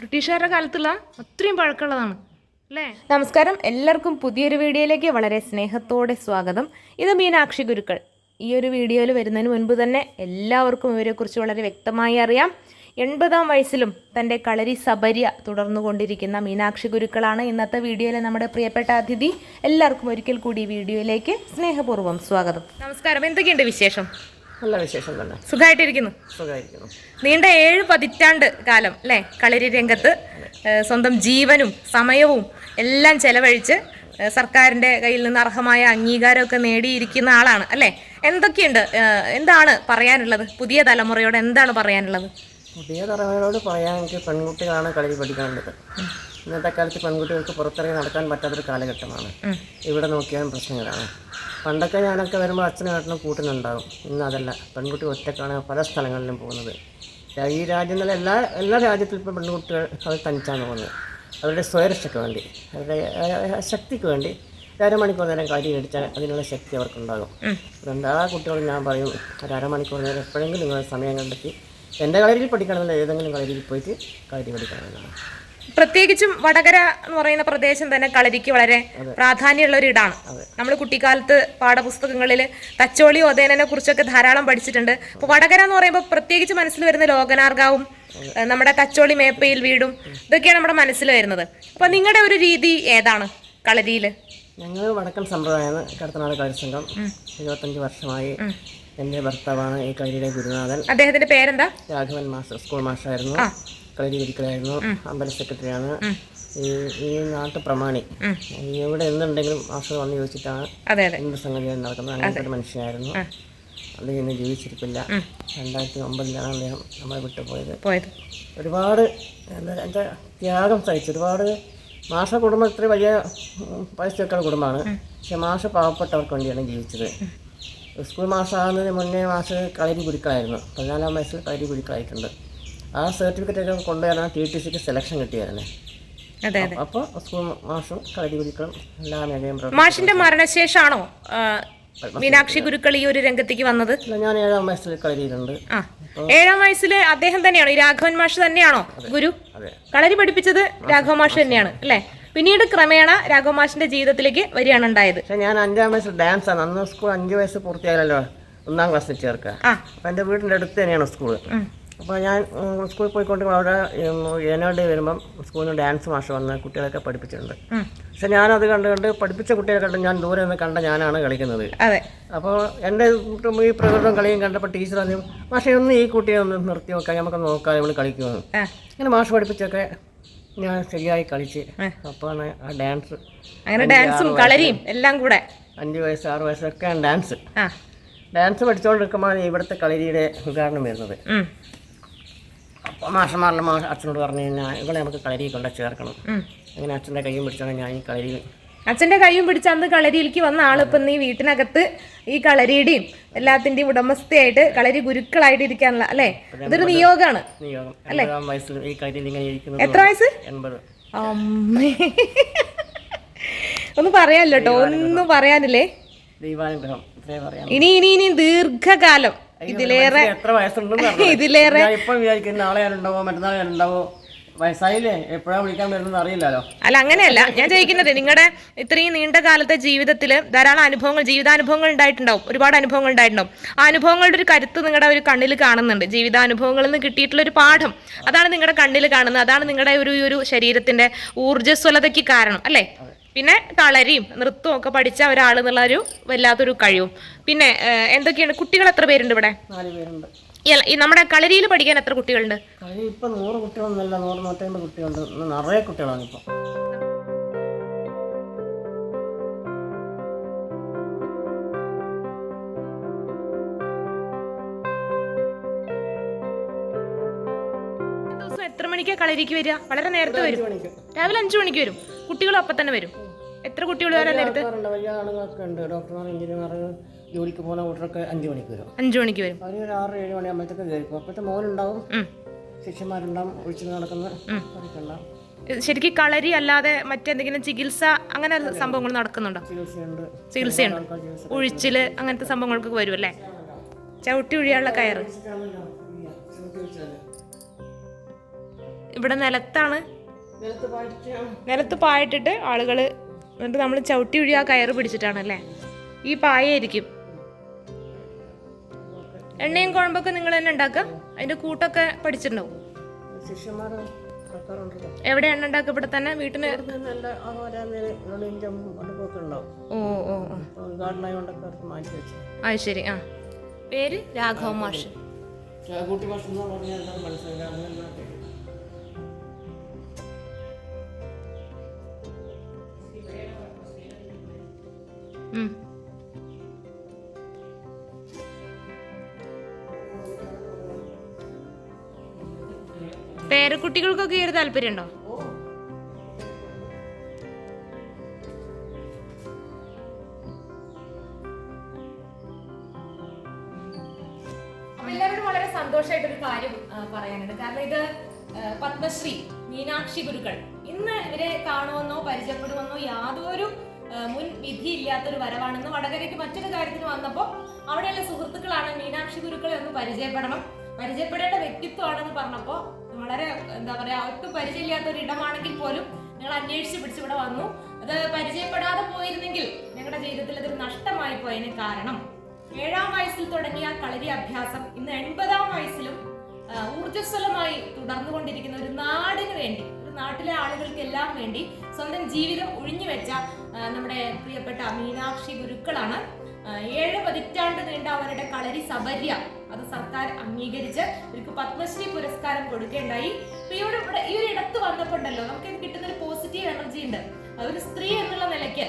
ബ്രിട്ടീഷുകാരുടെ കാലത്തുള്ള അത്രയും പഴക്കമുള്ളതാണ് അല്ലേ? നമസ്കാരം. എല്ലാവർക്കും പുതിയൊരു വീഡിയോയിലേക്ക് വളരെ സ്നേഹത്തോടെ സ്വാഗതം. ഇത് മീനാക്ഷി ഗുരുക്കൾ. ഈ ഒരു വീഡിയോയിൽ വരുന്നതിന് മുൻപ് തന്നെ എല്ലാവർക്കും ഇവരെക്കുറിച്ച് വളരെ വ്യക്തമായി അറിയാം. എൺപതാം വയസ്സിലും തന്റെ കളരി സബര്യ തുടർന്നുകൊണ്ടിരിക്കുന്ന മീനാക്ഷി ഗുരുക്കളാണ് ഇന്നത്തെ വീഡിയോയിലെ നമ്മുടെ പ്രിയപ്പെട്ട അതിഥി. എല്ലാവർക്കും ഒരിക്കൽ കൂടി വീഡിയോയിലേക്ക് സ്നേഹപൂർവം സ്വാഗതം. നമസ്കാരം. എന്തൊക്കെയുണ്ട് വിശേഷം? നല്ല വിശേഷം തന്നെ. സുഖമായിട്ടിരിക്കുന്നു സുഖമായിരിക്കുന്നു നീണ്ട ഏഴ് പതിറ്റാണ്ട് കാലം അല്ലേ? കളരി രംഗത്ത് സ്വന്തം ജീവനും സമയവും എല്ലാം ചെലവഴിച്ച് സർക്കാരിന്റെ കയ്യിൽ നിന്ന് അർഹമായ അംഗീകാരമൊക്കെ നേടിയിരിക്കുന്ന ആളാണ് അല്ലേ? എന്തൊക്കെയുണ്ട് എന്താണ് പറയാനുള്ളത്? പുതിയ തലമുറയോട് എന്താണ് പറയാനുള്ളത്? പുതിയ തലമുറയോട് പറയാൻ എനിക്ക് പെൺകുട്ടികളാണ് കളരി പഠിക്കേണ്ടത് ഇന്നത്തെ കാലത്ത് പെൺകുട്ടികൾക്ക് പുറത്തിറങ്ങി നടക്കാൻ പറ്റാത്തൊരു കാലഘട്ടമാണ്. ഇവിടെ നോക്കിയാലും പ്രശ്നങ്ങളാണ്. പണ്ടൊക്കെ ഞാനൊക്കെ വരുമ്പോൾ അച്ഛനും ഏട്ടനും കൂട്ടിനുണ്ടാകും ഇന്ന് അതല്ല. പെൺകുട്ടി ഒറ്റക്കാണ് പല സ്ഥലങ്ങളിലും പോകുന്നത്. ഈ രാജ്യങ്ങളിലെ എല്ലാ എല്ലാ രാജ്യത്തിലും ഇപ്പോൾ പെൺകുട്ടികൾ അവർ തനിച്ചാണ് പോകുന്നത്. അവരുടെ സ്വയരക്ഷയ്ക്ക് വേണ്ടി അവരുടെ ശക്തിക്ക് വേണ്ടി അരമണിക്കൂർ നേരം കാര്യം മേടിച്ചാൽ അതിനുള്ള ശക്തി അവർക്കുണ്ടാകും. അതുകൊണ്ട് ആ ഞാൻ പറയും ഒരു അരമണിക്കൂർ നേരം എപ്പോഴെങ്കിലും നിങ്ങൾ സമയം കണ്ടെത്തി എന്റെ കളരിയിൽ പഠിക്കണമെന്നില്ല ഏതെങ്കിലും കളരിയിൽ പോയിട്ട് കാര്യം പഠിക്കണമെന്നാണ് പ്രത്യേകിച്ചും വടകര എന്ന് പറയുന്ന പ്രദേശം തന്നെ കളരിക്ക് വളരെ പ്രാധാന്യമുള്ള ഒരു ഇടാണ്. നമ്മൾ കുട്ടിക്കാലത്ത് പാഠപുസ്തകങ്ങളിൽ തച്ചോളി ഒതേനെ കുറിച്ചൊക്കെ ധാരാളം പഠിച്ചിട്ടുണ്ട്. അപ്പോൾ വടകര എന്ന് പറയുമ്പോൾ പ്രത്യേകിച്ച് മനസ്സിൽ വരുന്ന ലോകനാർഗാവും നമ്മുടെ തച്ചോളി മേപ്പയിൽ വീടും ഇതൊക്കെയാണ് നമ്മുടെ മനസ്സിൽ വരുന്നത്. അപ്പോൾ നിങ്ങളുടെ ഒരു രീതി ഏതാണ് കളരിയിൽ ഞങ്ങൾ വടക്കൻ സമ്പ്രദായമാണ് കടത്തനാട് കളരി സംഘം ഇരുപത്തഞ്ച് വർഷമായി എന്റെ ഭർത്താവാണ് ഈ കളിയുടെ ഗുരുനാഥൻ. അദ്ദേഹത്തിന്റെ പേരെന്താ? രാഘവൻ മാസ്റ്റർ സ്കൂൾ മാഷായിരുന്നു. കളരി ഗുരുക്കളായിരുന്നു അമ്പല സെക്രട്ടറിയാണ്. ഈ ഈ നാട്ടു പ്രമാണി. എവിടെ എന്തുണ്ടെങ്കിലും മാസ്റ്റർ വന്ന് ചോദിച്ചിട്ടാണ് എന്ത് സംഗതിയാണ് നടക്കുന്നത്. അങ്ങനത്തെ ഒരു മനുഷ്യനായിരുന്നു. അദ്ദേഹം ഇന്ന് ജീവിച്ചിരിപ്പില്ല. രണ്ടായിരത്തി ഒമ്പതിലാണ് അദ്ദേഹം നമ്മളെ വിട്ടു പോയത്. ഒരുപാട് എന്താ എന്റെ ത്യാഗം സഹിച്ചു. ഒരുപാട് മാഷ കുടുംബം ഇത്ര വലിയ പൈസയൊക്കെയുള്ള കുടുംബമാണ്. പക്ഷെ മാഷ പാവപ്പെട്ടവർക്ക് വേണ്ടിയാണ് ജീവിച്ചത്. സ്കൂൾ മാഷാകുന്നതിന് മുന്നേ മാഷ് കളരി ഗുരുക്കളായിരുന്നു. പതിനാലാം വയസ്സിൽ കളരി ഗുരുക്കളായിട്ടുണ്ട്. ആ സർട്ടിഫിക്കറ്റ് ഒക്കെ കൊണ്ടുവരാൻ ടി ടി സിക്ക് സെലക്ഷൻ കിട്ടിയായിരുന്നു അപ്പോൾ സ്കൂൾ മാഷും കളരി ഗുരുക്കളും എല്ലാ മേഖലയും മാഷിന്റെ മരണശേഷമാണോ മീനാക്ഷി ഗുരുക്കൾ ഈ ഒരു രംഗത്തേക്ക് വന്നത്? ഞാൻ ഏഴാം വയസ്സിൽ കളരിയിലുണ്ട്. ഏഴാം വയസ്സിൽ അദ്ദേഹം തന്നെയാണോ ഈ രാഘവൻ മാഷ് തന്നെയാണോ ഗുരു? കളരി പഠിപ്പിച്ചത് രാഘവ മാഷ് തന്നെയാണ് അല്ലേ? പിന്നീട് ക്രമേണ രാഘവ മാഷിന്റെ ജീവിതത്തിലേക്ക് വരികയാണ് ഉണ്ടായത്. ഞാൻ അഞ്ചാം വയസ്സിൽ ഡാൻസ് ആണ്. അന്ന് സ്കൂൾ അഞ്ച് വയസ്സ് പൂർത്തിയായാലോ ഒന്നാം ക്ലാസ്സിൽ ചേർക്കുക. എന്റെ വീടിന്റെ അടുത്ത് തന്നെയാണ് സ്കൂൾ അപ്പോൾ ഞാൻ സ്കൂളിൽ പോയിക്കൊണ്ട് അവിടെ ഏനാട് വരുമ്പം സ്കൂളിൽ നിന്ന് ഡാൻസ് മാഷ് വന്ന് കുട്ടികളൊക്കെ പഠിപ്പിച്ചിട്ടുണ്ട്. പക്ഷെ ഞാനത് കണ്ട് കണ്ട് പഠിപ്പിച്ച കുട്ടികളെ കണ്ട് ഞാൻ ദൂരെ നിന്ന് കണ്ട ഞാനാണ് കളിക്കുന്നത്. അതെ. അപ്പോൾ എന്റെ ഈ പ്രകൃതം കളിയും കണ്ടപ്പോൾ ടീച്ചർ പറഞ്ഞു മാഷെ ഒന്ന് ഈ കുട്ടിയെ ഒന്ന് നിർത്തി നോക്കാം നമുക്ക് നോക്കാം നമ്മൾ കളിക്കുമെന്ന്. ഇങ്ങനെ അങ്ങനെ മാഷ് പഠിപ്പിച്ചൊക്കെ ഞാൻ ശരിയായി കളിച്ച്. അപ്പോൾ ആ ഡാൻസ്. അങ്ങനെ ഡാൻസും കളരിയും എല്ലാം കൂടെ. അഞ്ച് വയസ്സ് ആറ് വയസ്സൊക്കെയാണ് ഡാൻസ്. ഡാൻസ് പഠിച്ചുകൊണ്ടിരിക്കുമ്പോൾ ഇവിടുത്തെ കളരിയുടെ ഉദ്ഘാടനം വരുന്നത്. ഉം, അപ്പോൾ മാഷന്മാരുടെ മാ അച്ഛനോട് പറഞ്ഞു കഴിഞ്ഞാൽ ഇവളെ നമുക്ക് കളരി കൊണ്ട് ചേർക്കണം. അങ്ങനെ അച്ഛന്റെ കൈയും പിടിച്ചാണ് ഞാൻ ഈ കളരി അച്ഛന്റെ കൈയും പിടിച്ച് അന്ന് കളരിയിലേക്ക് വന്ന ആളിപ്പം നീ വീട്ടിനകത്ത് ഈ കളരിയുടെയും എല്ലാത്തിന്റെയും ഉടമസ്ഥയായിട്ട് കളരി ഗുരുക്കളായിട്ട് ഇരിക്കാനുള്ള അല്ലേ ഇതൊരു നിയോഗമാണ്. ഇരിക്കുന്നത് എത്ര വയസ്സ്? അമ്മേ. ഒന്നും പറയാനില്ല കേട്ടോ ഒന്നും പറയാനില്ലേ? ദൈവാനുഗ്രഹം. ഇനി ഇനി ഇനി ദീർഘകാലം. ഇതിലേറെ എത്ര വയസ്സുണ്ടെന്ന് ഇതിലേറെ ഇപ്പം വിചാരിക്കും നാളെ ഞാനുണ്ടാവോ മറ്റന്നാൾ ഞാനുണ്ടാവോ വയസ്സായില്ലേ? എപ്പോഴാണ് വിളിക്കാൻ വരുന്നത് അറിയില്ലല്ലോ. അല്ല അങ്ങനെയല്ല. ഞാൻ ചോദിക്കുന്നത് നിങ്ങളുടെ ഇത്രയും നീണ്ട കാലത്തെ ജീവിതത്തിൽ ധാരാളം അനുഭവങ്ങൾ ജീവിതാനുഭവങ്ങൾ ഉണ്ടായിട്ടുണ്ടാവും. ഒരുപാട് അനുഭവങ്ങൾ ഉണ്ടായിട്ടുണ്ടാവും. ആ അനുഭവങ്ങളുടെ ഒരു കരുത്ത് നിങ്ങളുടെ ഒരു കണ്ണിൽ കാണുന്നുണ്ട്. ജീവിതാനുഭവങ്ങളിൽ നിന്ന് കിട്ടിയിട്ടുള്ള ഒരു പാഠം. അതാണ് നിങ്ങളുടെ കണ്ണിൽ കാണുന്നത്. അതാണ് നിങ്ങളുടെ ഒരു ഒരു ശരീരത്തിന്റെ ഊർജസ്വലതയ്ക്ക് കാരണം അല്ലേ? പിന്നെ കളരിയും നൃത്തവും ഒക്കെ പഠിച്ച ഒരാൾ എന്നുള്ള ഒരു വല്ലാത്തൊരു കഴിവും. പിന്നെ എന്തൊക്കെയാണ്? കുട്ടികൾ എത്ര പേരുണ്ട് ഇവിടെ? നാല് പേരുണ്ട്. ഈ നമ്മുടെ കളരിയിൽ പഠിക്കാൻ എത്ര കുട്ടികളുണ്ട്? കളരി ഇപ്പം നൂറ് കുട്ടികളൊന്നുമല്ല നൂറ് നൂറ്റമ്പത് കുട്ടികളുണ്ട്. ഇന്ന് നിറയെ കുട്ടികളാണ് ഇപ്പൊ. എത്ര മണിക്കാ കളരിക്ക് വരിക? വളരെ നേരത്തെ വരും. രാവിലെ അഞ്ചു മണിക്ക് വരും. കുട്ടികളും അപ്പൊ തന്നെ വരും. എത്ര കുട്ടികൾ വരാൻ നേരത്തെ വലിയ ആളുകളൊക്കെ ഉണ്ട്. ഡോക്ടർമാർ എഞ്ചിനീയർമാർ ജോലിക്ക് പോകുന്ന കൂട്ടരൊക്കെ അഞ്ച് മണിക്ക് വരും. അഞ്ചു മണിക്ക് വരും. അവർ ഒരു ആറ് ഏഴ് മണിയാകുമ്പോഴത്തേക്ക് പോകും അപ്പോഴത്തെ മോനുണ്ടാവും. ഉം. ശിഷ്യന്മാരുണ്ടാവും ഒഴിച്ചു നടക്കുന്ന അവരൊക്കെ ഉണ്ടാവും. ഇത് ശരിക്കും കളരി അല്ലാതെ മറ്റെന്തെങ്കിലും ചികിത്സ അങ്ങനെ സംഭവങ്ങൾ നടക്കുന്നുണ്ടോ? ചികിത്സയുണ്ട്. ചികിത്സയുണ്ട്. ആൾക്കാർ ചികിത്സ ഉഴിച്ചിൽ അങ്ങനത്തെ സംഭവങ്ങൾക്കൊക്കെ വരും അല്ലേ? ചവിട്ടി ഒഴിയാനുള്ള കയറ്. ഇവിടെ നിലത്താണ്. നിലത്ത് പാടിച്ച് നിലത്ത് പായിട്ടിട്ട് ആളുകൾ എന്നിട്ട് നമ്മൾ ചവിട്ടി ഒഴി ആ കയറ് പിടിച്ചിട്ടാണല്ലേ? ഈ പായയായിരിക്കും. എണ്ണയും കുഴമ്പൊക്കെ നിങ്ങൾ തന്നെ ഉണ്ടാക്കുക. അതിന്റെ കൂട്ടൊക്കെ പഠിച്ചിട്ടുണ്ടാവും. എവിടെ എണ്ണ ഉണ്ടാക്കുക? ഇവിടെ തന്നെ വീട്ടിന് ഓ ഓ അത് ശരി ആ. പേര്? രാഘവ മാഷ്. പേരക്കുട്ടികൾക്കൊക്കെ ഈ ഒരു താല്പര്യമുണ്ടോ? എല്ലാവരോടും വളരെ സന്തോഷമായിട്ടൊരു കാര്യം പറയാനുണ്ട്. കാരണം ഇത് പത്മശ്രീ മീനാക്ഷി ഗുരുക്കൾ. ഇന്ന് ഇവരെ കാണുമെന്നോ പരിചയപ്പെടുമെന്നോ യാതൊരു മുൻ വിധിയില്ലാത്തൊരു വരവാണെന്ന് വടകരയ്ക്ക് മറ്റൊരു കാര്യത്തിന് വന്നപ്പോൾ അവിടെയുള്ള സുഹൃത്തുക്കളാണ് മീനാക്ഷി ഗുരുക്കളെ ഒന്ന് പരിചയപ്പെടണം. പരിചയപ്പെടേണ്ട വ്യക്തിത്വമാണെന്ന് പറഞ്ഞപ്പോൾ വളരെ എന്താ പറയാ ഒട്ടും പരിചയമില്ലാത്ത ഒരു ഇടമാണെങ്കിൽ പോലും ഞങ്ങൾ അന്വേഷിച്ച് പിടിച്ച് ഇവിടെ വന്നു. അത് പരിചയപ്പെടാതെ പോയിരുന്നെങ്കിൽ ഞങ്ങളുടെ ജീവിതത്തിൽ അതൊരു നഷ്ടമായി പോയതിന് കാരണം. ഏഴാം വയസ്സിൽ തുടങ്ങിയ കളരി അഭ്യാസം ഇന്ന് എൺപതാം വയസ്സിലും ഊർജസ്വലമായി തുടർന്നുകൊണ്ടിരിക്കുന്ന ഒരു നാടിന് വേണ്ടി നാട്ടിലെ ആളുകൾക്കെല്ലാം വേണ്ടി സ്വന്തം ജീവിതം ഒഴിഞ്ഞു വെച്ച നമ്മുടെ പ്രിയപ്പെട്ട മീനാക്ഷി ഗുരുക്കളാണ്. ഏഴ് പതിറ്റാണ്ട് നീണ്ട അവരുടെ കളരി സബര്യ അത് സർക്കാർ അംഗീകരിച്ച് ഇവർക്ക് പത്മശ്രീ പുരസ്കാരം കൊടുക്കേണ്ടായി ഇവിടെ ഇവിടെ ഈ ഒരു ഇടത്ത് വന്നപ്പോണ്ടല്ലോ നമുക്ക് കിട്ടുന്ന ഒരു പോസിറ്റീവ് എനർജി ഉണ്ട്. ഒരു സ്ത്രീ എന്നുള്ള നിലയ്ക്ക്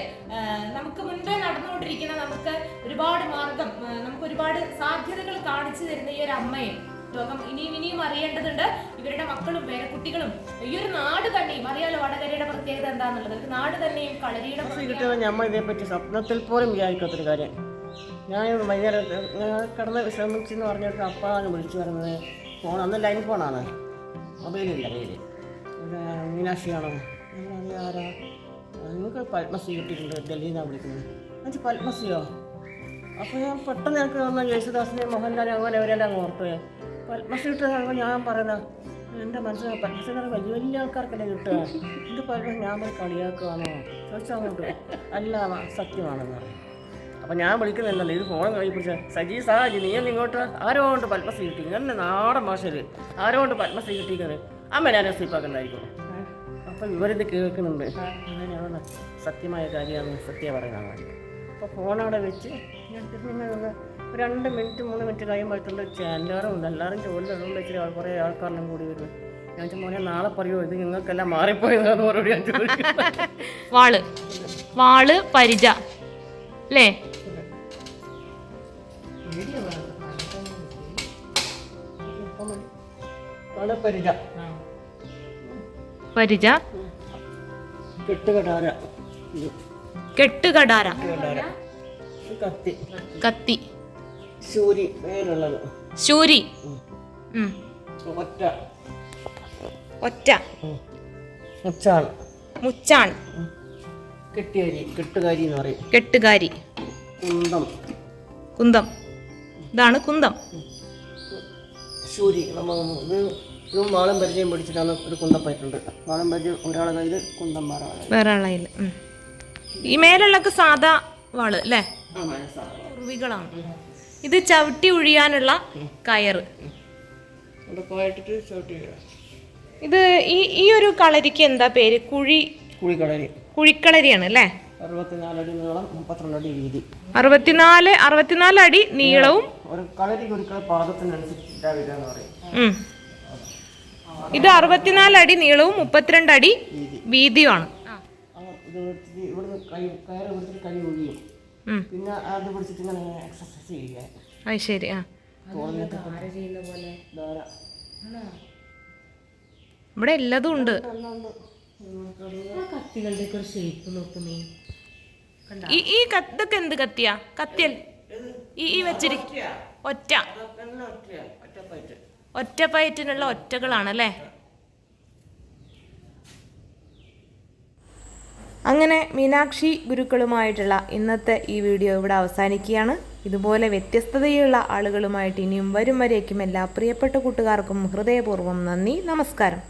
നമുക്ക് മുൻപേ നടന്നുകൊണ്ടിരിക്കുന്ന നമുക്ക് ഒരുപാട് മാർഗം നമുക്ക് ഒരുപാട് സാധ്യതകൾ കാണിച്ചു തരുന്ന ഈ ഒരു അമ്മയെ ലോകം ഇനിയും ഇനിയും അറിയേണ്ടതുണ്ട്. ഇവരുടെ മക്കളും വേറെ പേരക്കുട്ടികളും ഈ ഒരു നാട് തന്നെയും അറിയാലോ വടകരയുടെ പ്രത്യേകത എന്താണെന്നുള്ളത് ഒരു നാട് തന്നെയും കളരിയുടെ നമ്മൾ ഇതേപ്പറ്റി സ്വപ്നത്തിൽ പോലും വിചാരിക്കാത്തൊരു കാര്യം. ഞാൻ വൈകുന്നേരം കടന്ന് കിടന്ന് വിശ്രമിച്ചെന്ന് പറഞ്ഞിട്ട് അപ്പാണ് വിളിച്ചു വരുന്നത് ഫോൺ അന്ന് ലൈൻ ഫോണാണ്. മൊബൈലില്ല കയ്യിൽ മീനാക്ഷിയാണോ? ഞാൻ പറഞ്ഞു, ആരാ? "ആ, നിങ്ങൾക്ക് പത്മശ്രീ കിട്ടിയിട്ടുണ്ട് ഡൽഹിയിൽ നിന്നാണ് വിളിക്കുന്നത്. എന്നുവെച്ചാൽ പത്മശ്രീയോ? അപ്പോൾ ഞാൻ പെട്ടെന്ന് എനിക്ക് വന്ന യേശുദാസിനെ മോഹൻലാലും അങ്ങനെ അവരെല്ലാം അങ്ങ് ഓർത്തു. പത്മശ്രീ ഞാൻ പറയുന്നത്? എന്റെ മനസ്സിൽ പത്മശ്രീ വലിയ വലിയ ആൾക്കാർക്കല്ലേ കിട്ടുക? ഇത് പറയുമ്പോൾ ഞാൻ പോയി കളിയാക്കുകയാണോ ചോദിച്ചാൽ അങ്ങോട്ട് അല്ല സത്യമാണെന്ന്. അപ്പം ഞാൻ വിളിക്കുന്നില്ലല്ലോ. ഇത് ഫോൺ കൈ പിടിച്ച സജി സാജി നീ ഒന്ന് ഇങ്ങോട്ട് ആരോ കൊണ്ട് പത്മശ്രീ കിട്ടി? ഇങ്ങനെ നാടൻ ഭാഷയിൽ ആരോ കൊണ്ട് പത്മശ്രീ കിട്ടിക്കുന്നത് അമ്മ ഞാൻ സ്വീപ്പാക്കുന്നായിരിക്കും അപ്പം ഇവരിത് കേൾക്കുന്നുണ്ട്. അങ്ങനെയാണ് സത്യമായ കാര്യമാണ് സത്യം പറയുന്നതാണ് അപ്പോൾ ഫോൺ അവിടെ വെച്ച് ഞാൻ ഒരു രണ്ട് മിനിറ്റ് മൂന്ന് മിനിറ്റ് കഴിയുമ്പോഴത്തേക്കും എല്ലാവരും ഉണ്ട്. എല്ലാവരും ജോലിയിലുള്ള വെച്ചിട്ട് വെച്ചിട്ട് കുറേ ആൾക്കാരെല്ലാം കൂടി വരും ഞാൻ വെച്ചാൽ മോനെ നാളെ പറയുമോ ഇത് നിങ്ങൾക്കെല്ലാം മാറിപ്പോയതാന്ന് മറുപടി ഞാൻ വാൾ. വാൾ പരിച. അല്ലേ? പരിച. കെട്ടുകടാര. കെട്ടുകടാര. കത്തി. കത്തി. ശൂരി മേലുള്ളത് ശൂരി. ഒറ്റ. ഒറ്റ. മുച്ചാണ്. മുച്ചാൺ കെട്ടിയരി കെട്ടുകാരി എന്ന് പറയും. കെട്ടുകാരി. കുന്തം. കുന്തം. ഇതാണ് കുന്തം. ശൂരി നമ്മൾ ഇത് ഇതും വാളം പരിചയം പിടിച്ചിട്ടാണ് ഒരു കുന്തപ്പായിട്ടുണ്ട് വാളം പരിചയം ഒരാളെ കയ്യിൽ കുന്തം വേറെ വേറെ ഉം. ഈ മേലുള്ളൊക്കെ സാധാ വാൾ അല്ലേ? ഉറുവികളാണ് ഇത് ചവിട്ടി ഒഴിയാനുള്ള കയറ് ഇത് ഈ ഈ ഒരു കളരിക്ക് എന്താ പേര്? കുഴി കുഴിക്കളരി. കുഴിക്കളരിയാണ് അല്ലേ? അറുപത്തിനാലടി നീളം അടി വീതി. അറുപത്തിനാല് അറുപത്തിനാല് അടി നീളവും ഒരു കളരി പറയും. ഇത് അറുപത്തിനാല് അടി നീളവും മുപ്പത്തിരണ്ട് അടി വീതി. വീതിയുമാണ്. ആ. ഇത് ഇവിടുന്ന് കൈ കയറ് പിടിച്ചിട്ട് കൈ ഒഴിയും. പിന്നെ അത് പിടിച്ചിട്ട് ഇങ്ങനെ എക്സസൈസ് അത് ശരി ആ. ഇവിടെ എല്ലാതും ഉണ്ട്. ഈ ഈ കത്ത് ഇതൊക്കെ എന്ത് കത്തിയാ? കത്തിയൽ. ഈ ഈ വെച്ചിരി ഒറ്റ. ഒറ്റപ്പയറ്റിനുള്ള ഒറ്റകളാണല്ലേ? അങ്ങനെ മീനാക്ഷി ഗുരുക്കളുമായിട്ടുള്ള ഇന്നത്തെ ഈ വീഡിയോ ഇവിടെ അവസാനിക്കുകയാണ്. ഇതുപോലെ വ്യത്യസ്തതയുള്ള ആളുകളുമായിട്ട് ഇനിയും വരും വരേക്കും എല്ലാ പ്രിയപ്പെട്ട കൂട്ടുകാർക്കും ഹൃദയപൂർവം നന്ദി നമസ്കാരം.